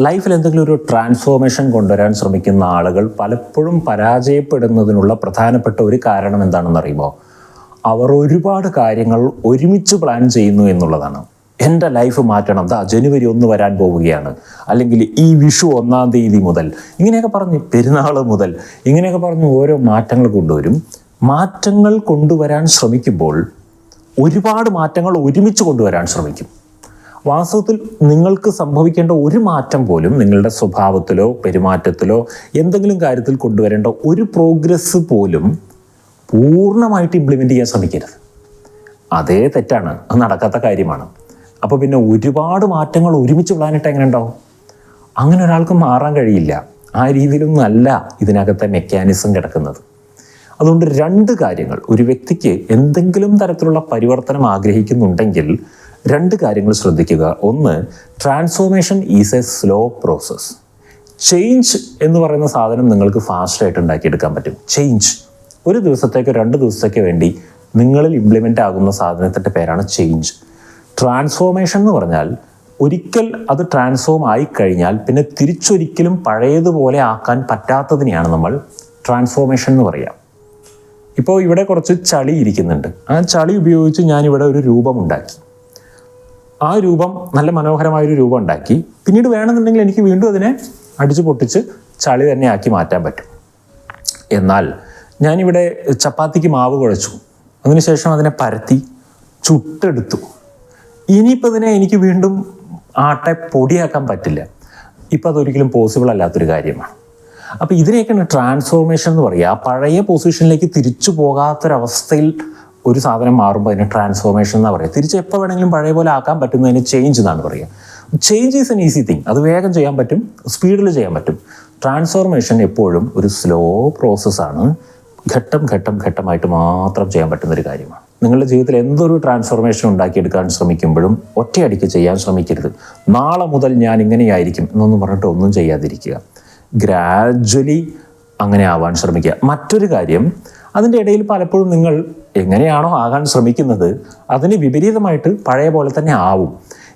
ലൈഫിൽ എന്തെങ്കിലും ഒരു ട്രാൻസ്ഫോർമേഷൻ കൊണ്ടുവരാൻ ശ്രമിക്കുന്ന ആളുകൾ പലപ്പോഴും പരാജയപ്പെടുന്നതിനുള്ള പ്രധാനപ്പെട്ട ഒരു കാരണം എന്താണെന്ന് അറിയുമോ? അവർ ഒരുപാട് കാര്യങ്ങൾ ഒരുമിച്ച് പ്ലാൻ ചെയ്യുന്നു എന്നുള്ളതാണ്. എന്റെ ലൈഫ് മാറ്റണം. ദാ ജനുവരി ഒന്ന് വരാൻ പോവുകയാണ്. അല്ലെങ്കിൽ ഈ വിഷു ഒന്നാം തീയതി മുതൽ. ഇങ്ങനെയൊക്കെ പറഞ്ഞ് പെരുന്നാൾ മുതൽ ഇങ്ങനെയൊക്കെ പറഞ്ഞ് ഓരോ മാറ്റങ്ങൾ കൊണ്ടുവരും. മാറ്റങ്ങൾ കൊണ്ടുവരാൻ ശ്രമിക്കുമ്പോൾ ഒരുപാട് മാറ്റങ്ങൾ ഒരുമിച്ച് കൊണ്ടുവരാൻ ശ്രമിക്കും. വാസ്തവത്തിൽ നിങ്ങൾക്ക് സംഭവിക്കേണ്ട ഒരു മാറ്റം പോലും നിങ്ങളുടെ സ്വഭാവത്തിലോ പെരുമാറ്റത്തിലോ എന്തെങ്കിലും കാര്യത്തിൽ കൊണ്ടുവരേണ്ട ഒരു പ്രോഗ്രസ് പോലും പൂർണമായിട്ട് ഇംപ്ലിമെന്റ് ചെയ്യാൻ ശ്രമിക്കരുത്. അതേ തെറ്റാണ്. അത് നടക്കാത്ത കാര്യമാണ്. അപ്പോൾ പിന്നെ ഒരുപാട് മാറ്റങ്ങൾ ഒരുമിച്ച് പ്ലാനിട്ട് എങ്ങനെ ഉണ്ടാവും? അങ്ങനെ ഒരാൾക്ക് മാറാൻ കഴിയില്ല. ആ രീതിയിലൊന്നല്ല ഇതിനകത്തെ മെക്കാനിസം കിടക്കുന്നത്. അതുകൊണ്ട് രണ്ട് കാര്യങ്ങൾ. ഒരു വ്യക്തിക്ക് എന്തെങ്കിലും തരത്തിലുള്ള പരിവർത്തനം ആഗ്രഹിക്കുന്നുണ്ടെങ്കിൽ രണ്ട് കാര്യങ്ങൾ ശ്രദ്ധിക്കുക. ഒന്ന് transformation is a slow process change എന്ന് പറയുന്ന സാധനം നിങ്ങൾക്ക് ഫാസ്റ്റായിട്ട് ഉണ്ടാക്കിയെടുക്കാൻ പറ്റും. ചേഞ്ച് ഒരു ദിവസത്തേക്കോ രണ്ട് ദിവസത്തേക്കോ വേണ്ടി നിങ്ങളിൽ ഇംപ്ലിമെന്റ് ആകുന്ന സാധനത്തിന്റെ പേരാണ് ചേഞ്ച് ട്രാൻസ്ഫോർമേഷൻ എന്ന് പറഞ്ഞാൽ ഒരിക്കൽ അത് ട്രാൻസ്ഫോം ആയിക്കഴിഞ്ഞാൽ പിന്നെ തിരിച്ചൊരിക്കലും പഴയതുപോലെ ആക്കാൻ പറ്റാത്തതിനെയാണ് നമ്മൾ ട്രാൻസ്ഫോർമേഷൻ എന്ന് പറയുക ഇപ്പോൾ ഇവിടെ കുറച്ച് ചളി ഇരിക്കുന്നുണ്ട്. ആ ചളി ഉപയോഗിച്ച് ഞാനിവിടെ ഒരു രൂപം ഉണ്ടാക്കി. ആ രൂപം നല്ല മനോഹരമായൊരു രൂപം ഉണ്ടാക്കി. പിന്നീട് വേണമെന്നുണ്ടെങ്കിൽ എനിക്ക് വീണ്ടും അതിനെ അടിച്ചു പൊട്ടിച്ച് ചളി തന്നെ ആക്കി മാറ്റാൻ പറ്റും. എന്നാൽ ഞാനിവിടെ ചപ്പാത്തിക്ക് മാവ് കുഴച്ചു. അതിനുശേഷം അതിനെ പരത്തി ചുട്ടെടുത്തു. ഇനിയിപ്പോൾ അതിനെ എനിക്ക് വീണ്ടും ആട്ടെ പൊടിയാക്കാൻ പറ്റില്ല. ഇപ്പം അതൊരിക്കലും പോസിബിൾ അല്ലാത്തൊരു കാര്യമാണ്. അപ്പോൾ ഇതിനെയൊക്കെയാണ് ട്രാൻസ്ഫോർമേഷൻ എന്ന് പറയുക. പഴയ പൊസിഷനിലേക്ക് തിരിച്ചു പോകാത്തൊരവസ്ഥയിൽ ഒരു സാധനം മാറുമ്പോൾ അതിന് ട്രാൻസ്ഫോർമേഷൻ എന്നാണ് പറയുക. തിരിച്ച് എപ്പോൾ വേണമെങ്കിലും പഴയ പോലെ ആക്കാൻ പറ്റുന്നതിന് ചേഞ്ച് എന്നാണ് പറയുക. Change is an easy thing അത് വേഗം ചെയ്യാൻ പറ്റും സ്പീഡിൽ ചെയ്യാൻ പറ്റും. ട്രാൻസ്ഫോർമേഷൻ എപ്പോഴും ഒരു സ്ലോ പ്രോസസ്സാണ് ഘട്ടം ഘട്ടം ഘട്ടമായിട്ട് മാത്രം ചെയ്യാൻ പറ്റുന്ന ഒരു കാര്യമാണ്. നിങ്ങളുടെ ജീവിതത്തിൽ എന്തൊരു ട്രാൻസ്ഫോർമേഷൻ ഉണ്ടാക്കിയെടുക്കാൻ ശ്രമിക്കുമ്പോഴും ഒറ്റയടിക്ക് ചെയ്യാൻ ശ്രമിക്കരുത്. നാളെ മുതൽ ഞാൻ ഇങ്ങനെയായിരിക്കും എന്നൊന്നും പറഞ്ഞിട്ട് ഒന്നും ചെയ്യാതിരിക്കുക. ഗ്രാജ്വലി അങ്ങനെ ആവാൻ ശ്രമിക്കുക. മറ്റൊരു കാര്യം അതിന്റെ ഇടയിൽ പലപ്പോഴും നിങ്ങൾ എങ്ങനെയാണോ ആകാൻ ശ്രമിക്കുന്നത് അതിന് വിപരീതമായിട്ട് പഴയ പോലെ തന്നെ ആവും.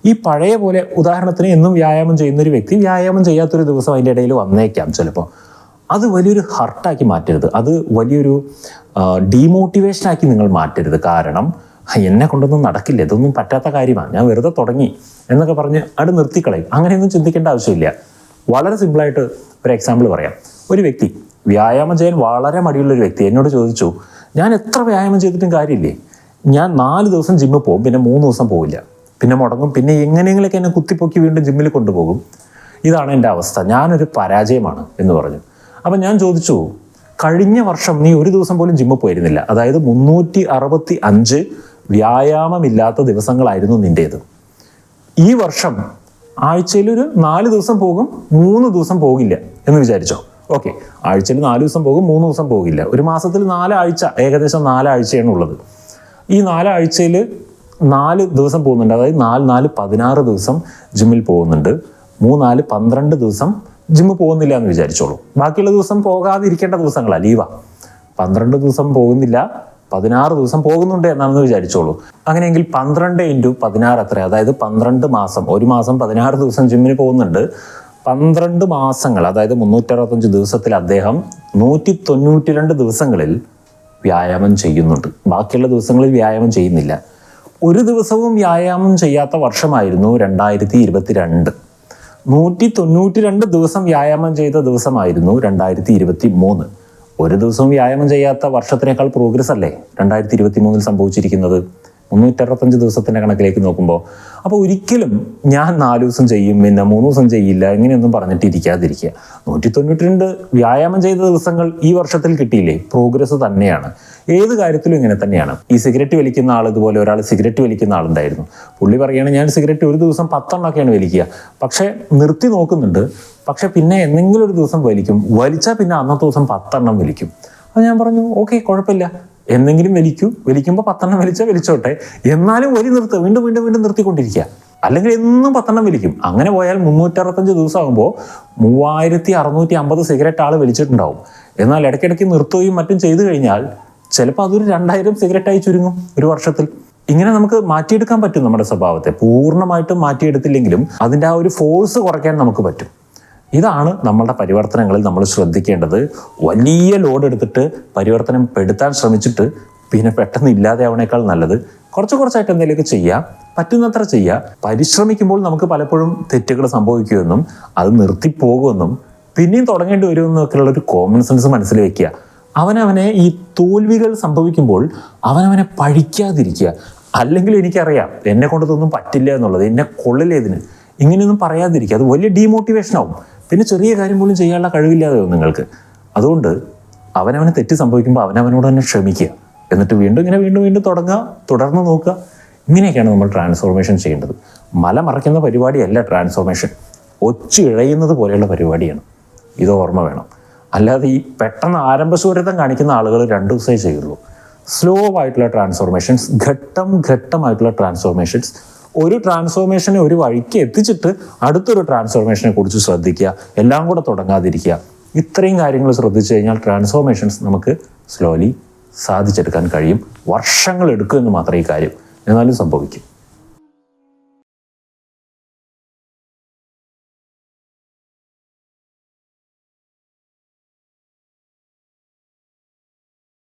ഈ പഴയ പോലെ ഉദാഹരണത്തിന് എന്നും വ്യായാമം ചെയ്യുന്ന ഒരു വ്യക്തി വ്യായാമം ചെയ്യാത്തൊരു ദിവസം അതിന്റെ ഇടയിൽ വന്നേക്കാം ചിലപ്പോൾ. അത് വലിയൊരു ഹർട്ടാക്കി മാറ്റരുത്. അത് വലിയൊരു ഡീമോട്ടിവേഷനാക്കി നിങ്ങൾ മാറ്റരുത്. കാരണം എന്നെ കൊണ്ടൊന്നും നടക്കില്ല. ഇതൊന്നും പറ്റാത്ത കാര്യമാണ് ഞാൻ വെറുതെ തുടങ്ങി എന്നൊക്കെ പറഞ്ഞ് അവിടെ നിർത്തിക്കളയും. അങ്ങനെയൊന്നും ചിന്തിക്കേണ്ട ആവശ്യമില്ല. വളരെ സിമ്പിളായിട്ട് ഒരു എക്സാമ്പിൾ പറയാം. ഒരു വ്യക്തി വ്യായാമം ചെയ്യാൻ വളരെ മടിയുള്ള ഒരു വ്യക്തി എന്നോട് ചോദിച്ചു ഞാൻ എത്ര വ്യായാമം ചെയ്തിട്ടും കാര്യമില്ലേ? ഞാൻ നാല് ദിവസം ജിമ്മിൽ പോകും പിന്നെ മൂന്ന് ദിവസം പോവില്ല. പിന്നെ മുടങ്ങും പിന്നെ എങ്ങനെയെങ്കിലൊക്കെ എന്നെ കുത്തിപ്പൊക്കി വീണ്ടും ജിമ്മിൽ കൊണ്ടുപോകും. ഇതാണ് എന്റെ അവസ്ഥ. ഞാനൊരു പരാജയമാണ് എന്ന് പറഞ്ഞു. അപ്പം ഞാൻ ചോദിച്ചു കഴിഞ്ഞ വർഷം നീ ഒരു ദിവസം പോലും ജിമ്മിൽ പോയിരുന്നില്ല. അതായത് മുന്നൂറ്റി അറുപത്തി അഞ്ച് വ്യായാമമില്ലാത്ത ദിവസങ്ങളായിരുന്നു നിന്റേത്. ഈ വർഷം ആഴ്ചയിൽ ഒരു നാല് ദിവസം പോകും മൂന്ന് ദിവസം പോകില്ല. എന്ന് വിചാരിച്ചോ? ഓക്കെ ആഴ്ചയിൽ നാല് ദിവസം പോകും മൂന്ന് ദിവസം പോകില്ല. ഒരു മാസത്തിൽ നാലാഴ്ച ഏകദേശം നാലാഴ്ചയാണ് ഉള്ളത്. ഈ നാലാഴ്ചയിൽ നാല് ദിവസം പോകുന്നുണ്ട്. അതായത് നാല് നാല് പതിനാറ് ദിവസം ജിമ്മിൽ പോകുന്നുണ്ട്. മൂന്നാൽ പന്ത്രണ്ട് ദിവസം ജിമ്മ് പോകുന്നില്ല എന്ന് വിചാരിച്ചോളൂ. ബാക്കിയുള്ള ദിവസം പോകാതിരിക്കേണ്ട ദിവസങ്ങളാണ് ലീവാ പന്ത്രണ്ട് ദിവസം പോകുന്നില്ല പതിനാറ് ദിവസം പോകുന്നുണ്ട് എന്നാണെന്ന് വിചാരിച്ചോളൂ. അങ്ങനെയെങ്കിൽ പന്ത്രണ്ട് ഇന്റു പതിനാറ് അത്ര അതായത് പന്ത്രണ്ട് മാസം ഒരു മാസം പതിനാറ് ദിവസം ജിമ്മിന് പോകുന്നുണ്ട്. പന്ത്രണ്ട് മാസങ്ങൾ അതായത് മുന്നൂറ്ററുപത്തഞ്ച് ദിവസത്തിൽ അദ്ദേഹം നൂറ്റി തൊണ്ണൂറ്റി രണ്ട് ദിവസങ്ങളിൽ വ്യായാമം ചെയ്യുന്നുണ്ട്. ബാക്കിയുള്ള ദിവസങ്ങളിൽ വ്യായാമം ചെയ്യുന്നില്ല. ഒരു ദിവസവും വ്യായാമം ചെയ്യാത്ത വർഷമായിരുന്നു രണ്ടായിരത്തി ഇരുപത്തിരണ്ട് നൂറ്റി തൊണ്ണൂറ്റി രണ്ട് ദിവസം വ്യായാമം ചെയ്ത ദിവസമായിരുന്നു രണ്ടായിരത്തി ഇരുപത്തി മൂന്ന് ഒരു ദിവസവും വ്യായാമം ചെയ്യാത്ത വർഷത്തിനേക്കാൾ പ്രോഗ്രസ് അല്ലേ രണ്ടായിരത്തി ഇരുപത്തി മൂന്നിൽ സംഭവിച്ചിരിക്കുന്നത്? മുന്നൂറ്ററുപത്തഞ്ച് ദിവസത്തിന്റെ കണക്കിലേക്ക് നോക്കുമ്പോൾ അപ്പോൾ ഒരിക്കലും ഞാൻ നാല് ദിവസം ചെയ്യും പിന്നെ മൂന്ന് ദിവസം ചെയ്യില്ല ഇങ്ങനെയൊന്നും പറഞ്ഞിട്ട് ഇരിക്കാതിരിക്കുക. നൂറ്റി തൊണ്ണൂറ്റി രണ്ട് വ്യായാമം ചെയ്ത ദിവസങ്ങൾ ഈ വർഷത്തിൽ കിട്ടിയില്ലേ? പ്രോഗ്രസ് തന്നെയാണ്. ഏത് കാര്യത്തിലും ഇങ്ങനെ തന്നെയാണ്. ഈ സിഗരറ്റ് വലിക്കുന്ന ആൾ ഇതുപോലെ ഒരാൾ സിഗരറ്റ് വലിക്കുന്ന ആളുണ്ടായിരുന്നു. പുള്ളി പറയുകയാണ് ഞാൻ സിഗരറ്റ് ഒരു ദിവസം പത്തെണ്ണമൊക്കെയാണ് വലിക്കുക. പക്ഷേ നിർത്തി നോക്കുന്നുണ്ട്. പക്ഷെ പിന്നെ എന്തെങ്കിലും ഒരു ദിവസം വലിക്കും. വലിച്ചാൽ പിന്നെ അന്നത്തെ ദിവസം പത്തെണ്ണം വലിക്കും. അപ്പോൾ ഞാൻ പറഞ്ഞു ഓക്കെ കുഴപ്പമില്ല. എന്തെങ്കിലും വലിക്കൂ വലിക്കുമ്പോൾ പത്തെണ്ണം വലിച്ചാൽ വലിച്ചോട്ടെ. എന്നാലും വലി നിർത്തുക വീണ്ടും വീണ്ടും വീണ്ടും നിർത്തിക്കൊണ്ടിരിക്കുക. അല്ലെങ്കിൽ എന്നും പത്തെണ്ണം വലിക്കും. അങ്ങനെ പോയാൽ മുന്നൂറ്ററുപത്തഞ്ച് ദിവസമാകുമ്പോൾ മൂവായിരത്തി അറുന്നൂറ്റി അമ്പത് സിഗരറ്റ് ആൾ വലിച്ചിട്ടുണ്ടാവും. എന്നാൽ ഇടയ്ക്കിടയ്ക്ക് നിർത്തുകയും മറ്റും ചെയ്തു കഴിഞ്ഞാൽ ചിലപ്പോൾ അതൊരു രണ്ടായിരം സിഗരറ്റായി ചുരുങ്ങും ഒരു വർഷത്തിൽ. ഇങ്ങനെ നമുക്ക് മാറ്റിയെടുക്കാൻ പറ്റും നമ്മുടെ സ്വഭാവത്തെ. പൂർണമായിട്ടും മാറ്റിയെടുത്തില്ലെങ്കിലും അതിന്റെ ആ ഒരു ഫോഴ്സ് കുറയ്ക്കാൻ നമുക്ക് പറ്റും. ഇതാണ് നമ്മളുടെ പരിവർത്തനങ്ങളിൽ നമ്മൾ ശ്രദ്ധിക്കേണ്ടത്. വലിയ ലോഡ് എടുത്തിട്ട് പരിവർത്തനം പെടുത്താൻ ശ്രമിച്ചിട്ട് പിന്നെ പെട്ടെന്ന് ഇല്ലാതെയാവണേക്കാൾ നല്ലത്. കുറച്ച് കുറച്ചായിട്ട് എന്തെങ്കിലുമൊക്കെ ചെയ്യാം പറ്റുന്നത്ര ചെയ്യുക പരിശ്രമിക്കുമ്പോൾ നമുക്ക് പലപ്പോഴും തെറ്റുകൾ സംഭവിക്കുമെന്നും അത് നിർത്തിപ്പോകുമെന്നും പിന്നെയും തുടങ്ങേണ്ടി വരുമെന്നൊക്കെയുള്ള ഒരു കോമൺ സെൻസ് മനസ്സിൽ വെക്കുക അവനവനെ ഈ തോൽവികൾ സംഭവിക്കുമ്പോൾ അവനവനെ പഴിക്കാതിരിക്കുക അല്ലെങ്കിൽ എനിക്കറിയാം എന്നെ കൊണ്ടതൊന്നും പറ്റില്ല എന്നുള്ളത് എന്നെ കൊള്ളില്ല ഇതിന് ഇങ്ങനെയൊന്നും പറയാതിരിക്കുക. അത് വലിയ ഡീമോട്ടിവേഷൻ ആവും. പിന്നെ ചെറിയ കാര്യം പോലും ചെയ്യാനുള്ള കഴിവില്ലാതെ നിങ്ങൾക്ക്. അതുകൊണ്ട് അവനവന് തെറ്റ് സംഭവിക്കുമ്പോൾ അവനവനോട് തന്നെ ക്ഷമിക്കുക. എന്നിട്ട് വീണ്ടും ഇങ്ങനെ വീണ്ടും വീണ്ടും തുടങ്ങുക തുടർന്ന് നോക്കുക. ഇങ്ങനെയൊക്കെയാണ് നമ്മൾ ട്രാൻസ്ഫോർമേഷൻ ചെയ്യേണ്ടത്. മല മറയ്ക്കുന്ന പരിപാടിയല്ല ട്രാൻസ്ഫോർമേഷൻ ഒച്ചു ഇഴയുന്നത് പോലെയുള്ള പരിപാടിയാണ്. ഇത് ഓർമ്മ വേണം. അല്ലാതെ ഈ പെട്ടെന്ന് ആരംഭസൂരതം കാണിക്കുന്ന ആളുകൾ രണ്ട് ദിവസമേ ചെയ്യുള്ളൂ സ്ലോ ആയിട്ടുള്ള ട്രാൻസ്ഫോർമേഷൻസ് ഘട്ടം ഘട്ടമായിട്ടുള്ള ട്രാൻസ്ഫോർമേഷൻസ് ഒരു ട്രാൻസ്ഫോർമേഷനെ ഒരു വഴിക്ക് എത്തിച്ചിട്ട് അടുത്തൊരു ട്രാൻസ്ഫോർമേഷനെ കുറിച്ച് ശ്രദ്ധിക്കുക. എല്ലാം കൂടെ തുടങ്ങാതിരിക്കുക. ഇത്രയും കാര്യങ്ങൾ ശ്രദ്ധിച്ചു കഴിഞ്ഞാൽ ട്രാൻസ്ഫോർമേഷൻസ് നമുക്ക് സ്ലോലി സാധിച്ചെടുക്കാൻ കഴിയും. വർഷങ്ങൾ എടുക്കുമെന്ന് മാത്രമേ ഈ കാര്യം എന്നാലും സംഭവിക്കും.